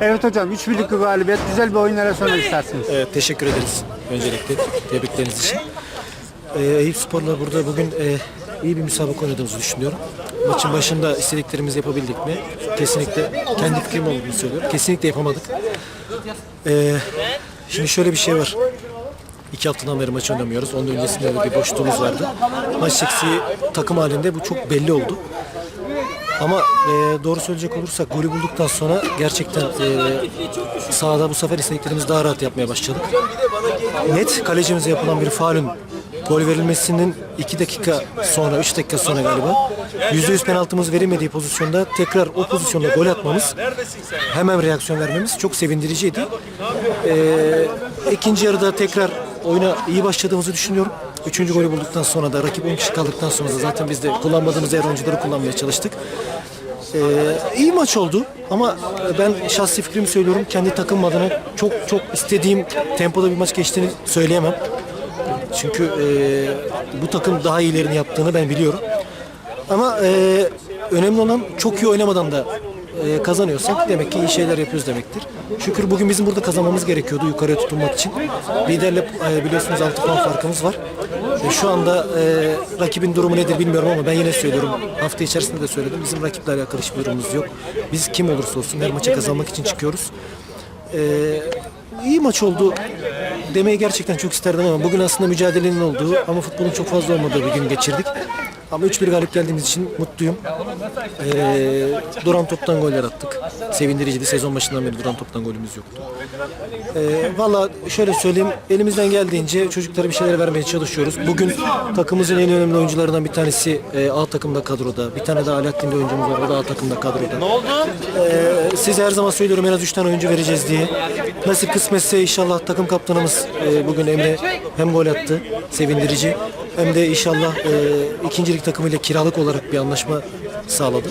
Evet hocam 3 birlik bir galibiyet. Güzel bir oyunlara sonra istersiniz. Evet, teşekkür ederiz öncelikle tebrikleriniz için. Ee, Eyüp Spor'la burada bugün e, iyi bir müsabaka oynadığımızı düşünüyorum. Maçın başında istediklerimizi yapabildik mi? Kesinlikle kendi fikrim olduğunu söylüyorum. Kesinlikle yapamadık. Ee, şimdi şöyle bir şey var. İki haftadan beri maç oynamıyoruz. Onun öncesinde de bir boşluğumuz vardı. Maç eksiği takım halinde bu çok belli oldu. Ama e, doğru söyleyecek olursak golü bulduktan sonra gerçekten e, sahada bu sefer istediklerimizi daha rahat yapmaya başladık. Net kalecimize yapılan bir faulün gol verilmesinin 2 dakika sonra, 3 dakika sonra galiba %100 penaltımız verilmediği pozisyonda tekrar o pozisyonda gol atmamız hemen reaksiyon vermemiz çok sevindiriciydi. Ee, ikinci yarıda tekrar oyuna iyi başladığımızı düşünüyorum. Üçüncü golü bulduktan sonra da rakip 10 kişi kaldıktan sonra da zaten biz de kullanmadığımız diğer oyuncuları kullanmaya çalıştık. Ee, iyi maç oldu ama ben şahsi fikrimi söylüyorum. Kendi takım adına çok çok istediğim tempoda bir maç geçtiğini söyleyemem. Çünkü e, bu takım daha iyilerini yaptığını ben biliyorum. Ama e, önemli olan çok iyi oynamadan da e, kazanıyorsak demek ki iyi şeyler yapıyoruz demektir. Şükür bugün bizim burada kazanmamız gerekiyordu yukarıya tutunmak için. Liderle e, biliyorsunuz 6 puan farkımız var. E, şu anda e, rakibin durumu nedir bilmiyorum ama ben yine söylüyorum. Hafta içerisinde de söyledim. Bizim rakiple alakalı hiçbir durumumuz yok. Biz kim olursa olsun her maça kazanmak için çıkıyoruz. E, iyi maç oldu demeyi gerçekten çok isterdim ama bugün aslında mücadelenin olduğu ama futbolun çok fazla olmadığı bir gün geçirdik. Ama 3-1 galip geldiğimiz için mutluyum. Ee, duran toptan goller attık. Sevindiriciydi. Sezon başından beri duran toptan golümüz yoktu. Ee, Valla şöyle söyleyeyim. Elimizden geldiğince çocuklara bir şeyler vermeye çalışıyoruz. Bugün takımımızın en önemli oyuncularından bir tanesi e, A takımda kadroda. Bir tane de Alaaddin bir oyuncumuz var. O da A takımda kadroda. Ne oldu? Ee, size her zaman söylüyorum en az 3 tane oyuncu vereceğiz diye. Nasip kısmetse inşallah takım kaptanımız e, bugün Emre hem gol attı. Sevindirici. Hem de inşallah e, ikincilik takımıyla kiralık olarak bir anlaşma sağladı.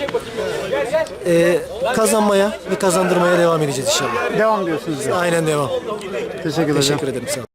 E, kazanmaya ve kazandırmaya devam edeceğiz inşallah. Devam diyorsunuz. Aynen devam. Teşekkür ederim. Teşekkür ederim. Sağ olun.